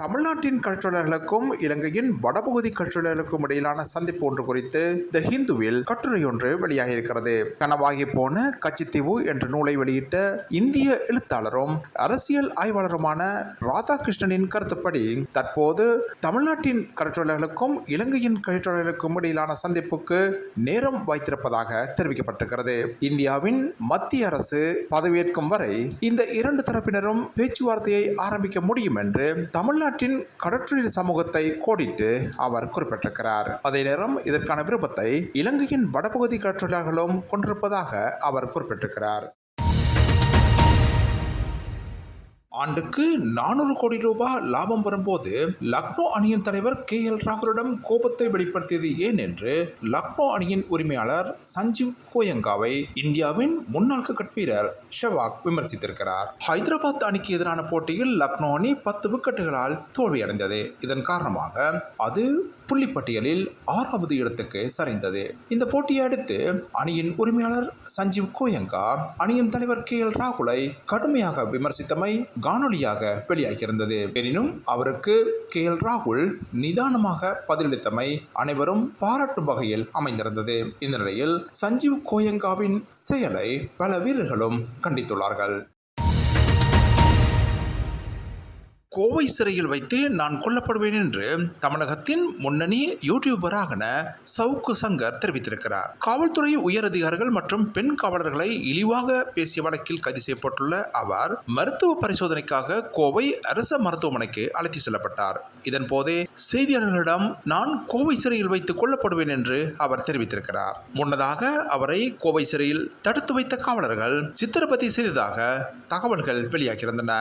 தமிழ்நாட்டின் கட்சியாளர்களுக்கும் இலங்கையின் வடபகுதி கட்சியாளர்களுக்கும் இடையிலான சந்திப்பு ஒன்று குறித்து த ஹிந்துவில் கட்டுரை ஒன்று வெளியாகியிருக்கிறது. கனவாகி போன கச்சித்தீவு என்ற நூலை வெளியிட்ட இந்திய எழுத்தாளரும் அரசியல் ஆய்வாளருமான ராதாகிருஷ்ணனின் கருத்துப்படி தற்போது தமிழ்நாட்டின் கட்சியாளர்களுக்கும் இலங்கையின் கட்சியாளர்களுக்கும் இடையிலான சந்திப்புக்கு நேரம் வைத்திருப்பதாக தெரிவிக்கப்பட்டிருக்கிறது. இந்தியாவின் மத்திய அரசு பதவியேற்கும் வரை இந்த இரண்டு தரப்பினரும் பேச்சுவார்த்தையை ஆரம்பிக்க முடியும் என்று தமிழ்நாடு தமிழ்நாட்டின் கடற்றொழில் சமூகத்தை கோடிட்டு அவர் குறிப்பிட்டிருக்கிறார். அதே நேரம் இதற்கான விருப்பத்தை இலங்கையின் வடபகுதி கடற்றொழிலாளர்களும் கொண்டிருப்பதாக அவர் குறிப்பிட்டிருக்கிறார். ஆண்டுக்கு நானூறு கோடி ரூபாய் லாபம் வரும்போது லக்னோ அணியின் தலைவர் கே எல் ராகுலிடம் கோபத்தை வெளிப்படுத்தியது ஏன் என்று லக்னோ அணியின் உரிமையாளர் சஞ்சீவ் கோயங்காவை இந்தியாவின் முன்னாள் கிரிக்கெட் வீரர் ஷெவாக் விமர்சித்திருக்கிறார். ஹைதராபாத் அணிக்கு எதிரான போட்டியில் லக்னோ அணி பத்து விக்கெட்டுகளால் தோல்வியடைந்தது. இதன் காரணமாக அது புள்ளிப்பட்டியலில் ஆறாவது இடத்துக்கு சரிந்தது. இந்த போட்டியை அடுத்து அணியின் உரிமையாளர் சஞ்சீவ் கோயங்கா அணியின் தலைவர் கே எல் ராகுலை கடுமையாக விமர்சித்தமை காணொலியாக வெளியாகியிருந்தது. எனினும் அவருக்கு கே எல் ராகுல் நிதானமாக பதிலளித்தமை அனைவரும் பாராட்டும் வகையில் அமைந்திருந்தது. இந்த நிலையில் சஞ்சீவ் கோயங்காவின் செயலை பல வீரர்களும் கண்டித்துள்ளார்கள். கோவை சிறையில் வைத்து நான் கொல்லப்படுவேன் என்று தமிழகத்தின் முன்னணி யூடியூபரான சவுக்கு சங்கர் தெரிவித்திருக்கிறார். காவல்துறை உயரதிகாரிகள் மற்றும் பெண் காவலர்களை இழிவாக பேசிய வழக்கில் கைது செய்யப்பட்டுள்ள அவர் மருத்துவ பரிசோதனைக்காக கோவை அரசு மருத்துவமனைக்கு அழைத்து செல்லப்பட்டார். இதன் போதே செய்தியாளர்களிடம் நான் கோவை சிறையில் வைத்து கொல்லப்படுவேன் என்று அவர் தெரிவித்திருக்கிறார். முன்னதாக அவரை கோவை சிறையில் தடுத்து வைத்த காவலர்கள் சித்திரவதை செய்ததாக தகவல்கள் வெளியாகியிருந்தன.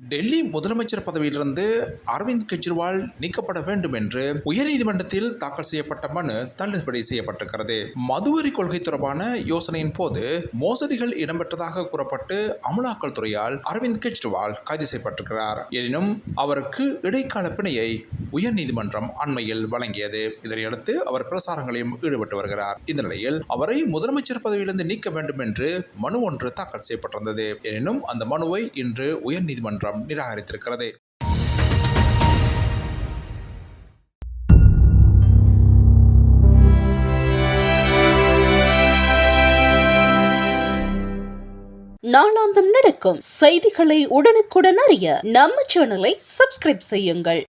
டெல்லி முதலமைச்சர் பதவியிலிருந்து அரவிந்த் கெஜ்ரிவால் நீக்கப்பட வேண்டும் என்று உயர்நீதிமன்றத்தில் தாக்கல் செய்யப்பட்ட மனு தள்ளுபடி செய்யப்பட்டிருக்கிறது. மதுவரி கொள்கை தொடர்பான யோசனையின் போது மோசடிகள் இடம்பெற்றதாக கூறப்பட்டு அமலாக்கல் துறையால் அரவிந்த் கெஜ்ரிவால் கைது செய்யப்பட்டிருக்கிறார். எனினும் அவருக்கு இடைக்கால பிணையை உயர்நீதிமன்றம் அண்மையில் வழங்கியது. இதனையடுத்து அவர் பிரசாரங்களையும் ஈடுபட்டு வருகிறார். இந்த நிலையில் அவரை முதலமைச்சர் பதவியிலிருந்து நீக்க வேண்டும் என்று மனு ஒன்று தாக்கல் செய்யப்பட்டிருந்தது. எனினும் அந்த மனுவை இன்று உயர்நீதிமன்றம் நிராகரித்திருக்கிறது. நாளாந்தம் நடக்கும். செய்திகளை உடனுக்குடன் அறிய நம்ம சேனலை சப்ஸ்கிரைப் செய்யுங்கள்.